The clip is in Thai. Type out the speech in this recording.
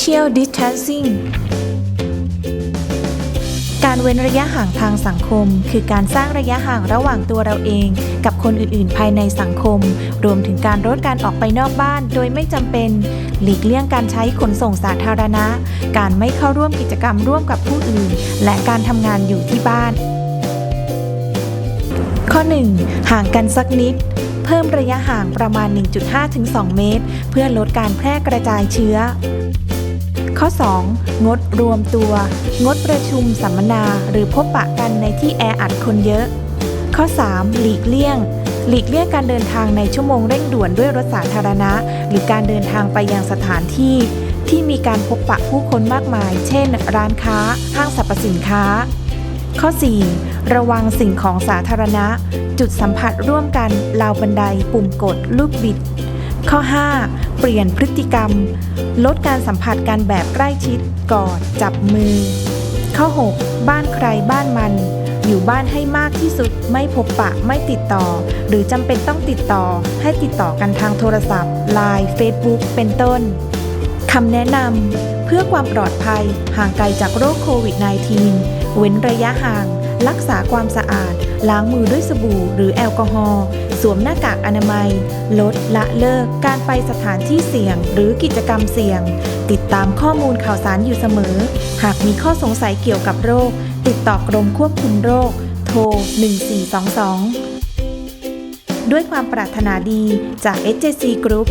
Social Distancing การเว้นระยะห่างทางสังคม คือการสร้างระยะห่างระหว่างตัวเราเอง กับคนอื่นๆ ภายในสังคม รวมถึงการลดการออกไปนอกบ้านโดยไม่จำเป็น หลีกเลี่ยงการใช้ขนส่งสาธารณะ การไม่เข้าร่วมกิจกรรมร่วมกับผู้อื่น และการทำงานอยู่ที่บ้าน ข้อ 1. ห่างกันสักนิดเพิ่มระยะห่างประมาณ 1.5-2 เมตร เพื่อลดการแพร่กระจายเชื้อ ข้อ 2. งดรวมตัว งดประชุมสัมมนาหรือพบปะกันในที่แออัดคนเยอะ ข้อ 3. หลีกเลี่ยง หลีกเลี่ยงการเดินทางในชั่วโมงเร่งด่วนด้วยรถสาธารณะ หรือการเดินทางไปยังสถานที่ ที่มีการพบปะผู้คนมากมาย เช่น ร้านค้า ห้างสรรพสินค้า ข้อ 4. ระวังสิ่งของสาธารณะ จุดสัมผัสร่วมกันราวบันได ปุ่มกด ลูกบิด ข้อ 5. เปลี่ยนพฤติกรรม ลดการสัมผัสกันแบบใกล้ชิด กอด จับมือ ข้อ 6. บ้านใครบ้านมัน อยู่บ้านให้มากที่สุด ไม่พบปะ ไม่ติดต่อ หรือจำเป็นต้องติดต่อ ให้ติดต่อกันทางโทรศัพท์ Line Facebook เป็นต้น คำแนะนำ เพื่อความปลอดภัย ห่างไกลจากโรคโควิด -19 เว้นระยะห่าง รักษาความสะอาด ล้างมือด้วยสบู่หรือแอลกอฮอล์สวมหน้ากากอนามัย ลดละเลิกการไปสถานที่เสี่ยง หรือกิจกรรมเสี่ยง ติดตามข้อมูลข่าวสารอยู่เสมอ หากมีข้อสงสัยเกี่ยวกับโรค ติดต่อกรมควบคุมโรค โทร 1422 ด้วยความปรารถนาดีจาก SJC Group